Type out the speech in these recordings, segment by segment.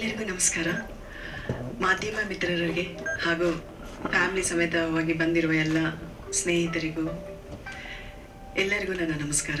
ಎಲ್ಲರಿಗೂ ನಮಸ್ಕಾರ. ಮಾಧ್ಯಮ ಮಿತ್ರರಿಗೆ ಹಾಗೂ ಫ್ಯಾಮಿಲಿ ಸಮೇತವಾಗಿ ಬಂದಿರುವ ಎಲ್ಲ ಸ್ನೇಹಿತರಿಗೂ ಎಲ್ಲರಿಗೂ ನನ್ನ ನಮಸ್ಕಾರ.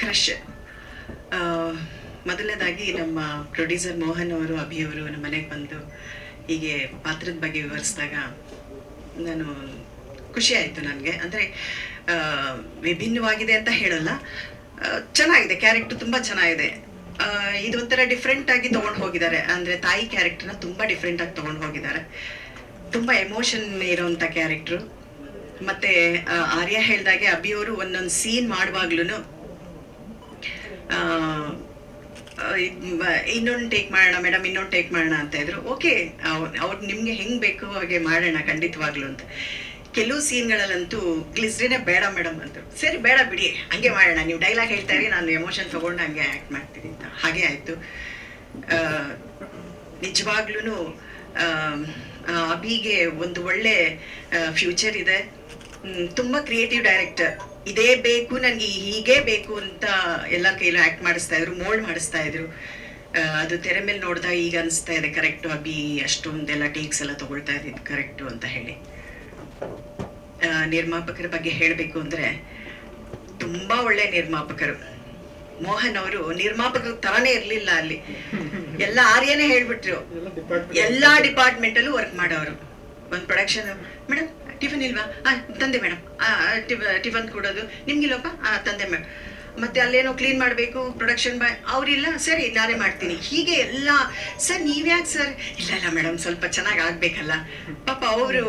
ಕ್ರಶ್ ಮೊದಲನೇದಾಗಿ ನಮ್ಮ ಪ್ರೊಡ್ಯೂಸರ್ ಮೋಹನ್ ಅವರು ಅಭಿಯವರು ನಮ್ಮ ಮನೆಗೆ ಬಂದು ಹೀಗೆ ಪಾತ್ರದ ಬಗ್ಗೆ ವಿವರಿಸಿದಾಗ ನಾನು ಖುಷಿ ಆಯಿತು ನನಗೆ. ಅಂದರೆ ವಿಭಿನ್ನವಾಗಿದೆ ಅಂತ ಹೇಳಲ್ಲ. ಚೆನ್ನಾಗಿದೆ ಕ್ಯಾರೆಕ್ಟರ್ ತುಂಬ ಚೆನ್ನಾಗಿದೆ. ಆ, ಇದು ಒಂಥರ ಡಿಫ್ರೆಂಟ್ ಆಗಿ ತಗೊಂಡು ಹೋಗಿದ್ದಾರೆ. ಅಂದ್ರೆ ತಾಯಿ ಕ್ಯಾರೆಕ್ಟರ್ನ ತುಂಬಾ ಡಿಫ್ರೆಂಟ್ ಆಗಿ ತಗೊಂಡು ಹೋಗಿದ್ದಾರೆ. ತುಂಬಾ ಎಮೋಷನ್ ಇರೋಂಥ ಕ್ಯಾರೆಕ್ಟ್ರು ಮತ್ತೆ ಆರ್ಯ ಹೇಳ್ದಾಗೆ ಅಭಿಯವರು ಒಂದೊಂದು ಸೀನ್ ಮಾಡುವಾಗ್ಲೂ ಇನ್ನೊಂದು ಟೇಕ್ ಮಾಡೋಣ ಮೇಡಮ್ ಇನ್ನೊಂದು ಟೇಕ್ ಮಾಡೋಣ ಅಂತ ಇದ್ರು. ಓಕೆ ಅವ್ರು ನಿಮ್ಗೆ ಹೆಂಗ್ ಬೇಕು ಹಾಗೆ ಮಾಡೋಣ ಖಂಡಿತವಾಗ್ಲು ಅಂತ. ಕೆಲವು ಸೀನ್ಗಳಲ್ಲಂತೂ ಗ್ಲಿಸ್ರಿನೇ ಬೇಡ ಮೇಡಮ್ ಅಂದ್ರು. ಸರಿ, ಬೇಡ ಬಿಡಿ, ಹಂಗೆ ಮಾಡೋಣ. ನೀವು ಡೈಲಾಗ್ ಹೇಳ್ತಾ ಇರಿ, ನಾನು ಎಮೋಷನ್ ತಗೊಂಡು ಹಂಗೆ ಆ್ಯಕ್ಟ್ ಮಾಡ್ತೀನಿ ಅಂತ. ಹಾಗೆ ಆಯಿತು. ನಿಜವಾಗ್ಲೂ ಅಭಿಗೆ ಒಂದು ಒಳ್ಳೆ ಫ್ಯೂಚರ್ ಇದೆ. ತುಂಬ ಕ್ರಿಯೇಟಿವ್ ಡೈರೆಕ್ಟರ್ ಇದೇ ಬೇಕು, ನನಗೆ ಹೀಗೇ ಬೇಕು ಅಂತ ಎಲ್ಲ ಕೈಲೂ ಆ್ಯಕ್ಟ್ ಮಾಡಿಸ್ತಾ ಇದ್ರು ಮೋಲ್ಡ್ ಮಾಡಿಸ್ತಾ ಇದ್ರು. ಅದು ತೆರೆ ಮೇಲೆ ನೋಡಿದಾಗ ಈಗ ಅನಿಸ್ತಾ ಇದೆ, ಕರೆಕ್ಟು ಅಭಿ, ಅಷ್ಟೊಂದೆಲ್ಲ ಟೇಕ್ಸ್ ಎಲ್ಲ ತಗೊಳ್ತಾ ಇದ್ದಿದ್ದು ಕರೆಕ್ಟು ಅಂತ ಹೇಳಿ. ನಿರ್ಮಾಪಕರ ಬಗ್ಗೆ ಹೇಳಬೇಕು ಅಂದ್ರೆ ತುಂಬಾ ಒಳ್ಳೆ ನಿರ್ಮಾಪಕರು. ಮೋಹನ್ ಅವರು ನಿರ್ಮಾಪಕರ ತರಾನೇ ಇರ್ಲಿಲ್ಲ ಅಲ್ಲಿ. ಎಲ್ಲ ಆರ್ಯನೇ ಹೇಳ್ಬಿಟ್ರು. ಎಲ್ಲಾ ಡಿಪಾರ್ಟ್ಮೆಂಟ್ ಅಲ್ಲೂ ವರ್ಕ್ ಮಾಡೋರು. ಒಂದು ಪ್ರೊಡಕ್ಷನ್ ಮೇಡಮ್ ಟಿಫನ್ ಇಲ್ವಾ? ತಂದೆ ಮೇಡಮ್ ಟಿಫನ್ ಕೊಡೋದು. ನಿಮ್ಗಿಲ್ಲಪ್ಪ ತಂದೆ ಮೇಡಮ್ ಮತ್ತೆ ಅಲ್ಲೇನೋ ಕ್ಲೀನ್ ಮಾಡಬೇಕು ಪ್ರೊಡಕ್ಷನ್ ಬಾಯ್ ಅವರಿಲ್ಲ ಸರಿ ನಾನೇ ಮಾಡ್ತೀನಿ. ಹೀಗೆ ಎಲ್ಲ ಸರ್ ನೀವ್ಯಾಕೆ ಸರ್? ಇಲ್ಲ ಇಲ್ಲ ಮೇಡಮ್ ಸ್ವಲ್ಪ ಚೆನ್ನಾಗಿ ಆಗ್ಬೇಕಲ್ಲ. ಪಾಪ ಅವರು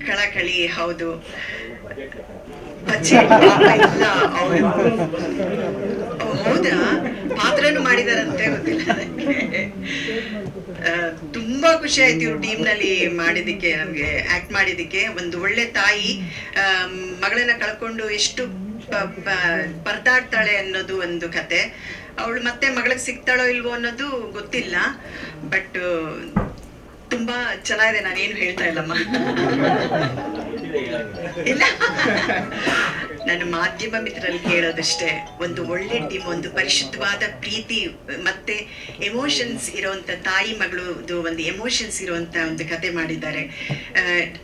ಕಳಕಳಿ, ಹೌದು. ಹೌದಾ. ಪಾತ್ರನು ಮಾಡಿದಾರಂತೆ, ಗೊತ್ತಿಲ್ಲ ತುಂಬಾ ಖುಷಿ ಆಯ್ತು ಇವ್ರು ಟೀಮ್ನಲ್ಲಿ ಮಾಡಿದಕ್ಕೆ ನಮ್ಗೆ ಆಕ್ಟ್ ಮಾಡಿದಕ್ಕೆ ಒಂದು ಒಳ್ಳೆ ತಾಯಿ ಮಗಳನ್ನ ಕಳ್ಕೊಂಡು ಎಷ್ಟು ಪರದಾಡ್ತಾಳೆ ಅನ್ನೋದು ಒಂದು ಕತೆ. ಅವಳು ಮತ್ತೆ ಮಗಳಿಗೆ ಸಿಗ್ತಾಳೋ ಇಲ್ವೋ ಅನ್ನೋದು ಗೊತ್ತಿಲ್ಲ. ಬಟ್ ತುಂಬಾ ಚೆನ್ನಾಗಿದೆ ನಾನೇನು ಹೇಳ್ತಾ ಇಲ್ಲಮ್ಮ. ಇಲ್ಲ. ನನ್ನ ಮಾಧ್ಯಮ ಮಿತ್ರರಲ್ಲಿ ಹೇಳೋದಷ್ಟೇ ಒಂದು ಒಳ್ಳೆ ಟೀಮ್ ಒಂದು ಪರಿಶುದ್ಧವಾದ ಪ್ರೀತಿ, ಮತ್ತೆ ಎಮೋಷನ್ಸ್ ಇರುವಂತ ತಾಯಿ ಮಗಳು ಒಂದು ಎಮೋಷನ್ಸ್ ಇರುವಂತ ಒಂದು ಕತೆ ಮಾಡಿದ್ದಾರೆ.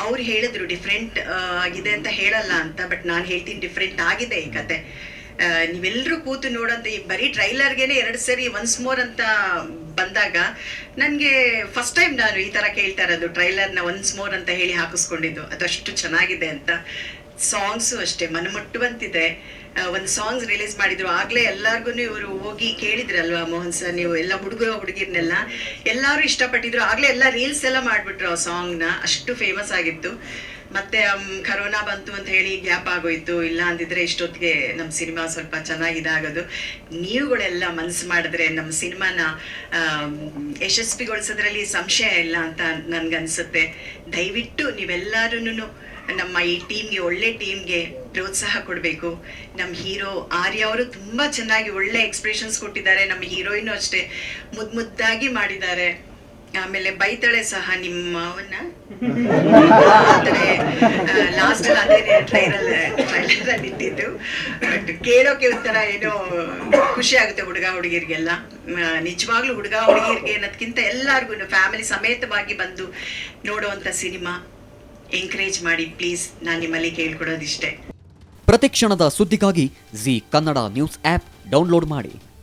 ಅವ್ರು ಹೇಳಿದ್ರು ಡಿಫ್ರೆಂಟ್ ಆಗಿದೆ ಅಂತ ಹೇಳಲ್ಲ ಅಂತ ಬಟ್ ನಾನು ಹೇಳ್ತೀನಿ ಡಿಫ್ರೆಂಟ್ ಆಗಿದೆ ಈ ಕತೆ. ನೀವೆಲ್ಲರೂ ಕೂತು ನೋಡೋಂಥ ಈ ಬರೀ ಟ್ರೈಲರ್ಗೆನೆ ಎರಡು ಸರಿ ಒನ್ಸ್ ಮೋರ್ ಅಂತ ಬಂದಾಗ ನನಗೆ ಫಸ್ಟ್ ಟೈಮ್ ನಾನು ಈ ತರ ಕೇಳ್ತಾ ಇರೋದು, ಟ್ರೈಲರ್ನ ಒನ್ಸ್ ಮೋರ್ ಅಂತ ಹೇಳಿ ಹಾಕಿಸ್ಕೊಂಡಿದ್ದು. ಅದಷ್ಟು ಚೆನ್ನಾಗಿದೆ ಅಂತ. ಸಾಂಗ್ಸು ಅಷ್ಟೇ, ಮನಮುಟ್ಟುವಂತಿದೆ. ಒಂದು ಸಾಂಗ್ಸ್ ರಿಲೀಸ್ ಮಾಡಿದ್ರು, ಆಗ್ಲೇ ಎಲ್ಲರಿಗೂ ಇವರು ಹೋಗಿ ಕೇಳಿದ್ರಲ್ವಾ ಮೋಹನ್ ಸರ್ ನೀವು, ಎಲ್ಲ ಹುಡುಗರು, ಹುಡುಗಿರ್ನೆಲ್ಲ? ಎಲ್ಲರೂ ಇಷ್ಟಪಟ್ಟಿದ್ರು, ಆಗ್ಲೇ ಎಲ್ಲ ರೀಲ್ಸ್ ಎಲ್ಲ ಮಾಡಿಬಿಟ್ರು ಆ ಸಾಂಗ್ನ ಅಷ್ಟು ಫೇಮಸ್ ಆಗಿತ್ತು. ಮತ್ತೆ ಕರೋನಾ ಬಂತು ಅಂತ ಹೇಳಿ ಗ್ಯಾಪ್ ಆಗೋಯ್ತು. ಇಲ್ಲ ಅಂದಿದ್ರೆ ಇಷ್ಟೊತ್ತಿಗೆ ನಮ್ಮ ಸಿನಿಮಾ ಸ್ವಲ್ಪ ಚೆನ್ನಾಗಿ ಇದಾಗೋದು ನೀವುಗಳೆಲ್ಲ ಮನಸ್ಸು ಮಾಡಿದ್ರೆ ನಮ್ಮ ಸಿನಿಮಾನ ಯಶಸ್ವಿಗೊಳಿಸೋದ್ರಲ್ಲಿ ಸಂಶಯ ಇಲ್ಲ ಅಂತ ನನ್ಗನ್ಸುತ್ತೆ. ದಯವಿಟ್ಟು ನೀವೆಲ್ಲರೂ ನಮ್ಮ ಈ ಟೀಮ್ಗೆ, ಒಳ್ಳೆ ಟೀಮ್ಗೆ ಪ್ರೋತ್ಸಾಹ ಕೊಡಬೇಕು. ನಮ್ಮ ಹೀರೋ ಆರ್ಯ ಅವರು ತುಂಬ ಚೆನ್ನಾಗಿ ಒಳ್ಳೆ ಎಕ್ಸ್ಪ್ರೆಷನ್ಸ್ ಕೊಟ್ಟಿದ್ದಾರೆ. ನಮ್ಮ ಹೀರೋಯಿನ್ ಅಷ್ಟೇ ಮುದ್ ಮುದ್ದಾಗಿ ಮಾಡಿದ್ದಾರೆ. ಆಮೇಲೆ ಬೈತಾಳೆ ಸಹ ನಿಮ್ಮವನ್ನ ಲಾಸ್ಟ್ ಅದೇ ಟ್ರೈಲರ್ ಟ್ರೈಲರ್ ಅಲ್ಲಿ ಇಟ್ಟಿದ್ದು. ಬಟ್ ಕೇಳೋಕೆ ಒಂಥರ ಏನೋ ಖುಷಿ ಆಗುತ್ತೆ ಹುಡುಗ ಹುಡುಗಿರಿಗೆಲ್ಲ. ನಿಜವಾಗ್ಲೂ ಹುಡುಗ ಹುಡುಗಿರ್ಗೆ ಅನ್ನೋದ್ಕಿಂತ ಎಲ್ಲಾರ್ಗು ಫ್ಯಾಮಿಲಿ ಸಮೇತವಾಗಿ ಬಂದು ನೋಡುವಂತ ಸಿನಿಮಾ. ಎಂಕರೇಜ್ ಮಾಡಿ ಪ್ಲೀಸ್ ನಾನು ನಿಮ್ಮಲ್ಲಿ ಕೇಳ್ಕೊಡೋದಿಷ್ಟೇ. ಪ್ರತಿ ಕ್ಷಣದ ಸುದ್ದಿಗಾಗಿ Zee Kannada news app download ಮಾಡಿ.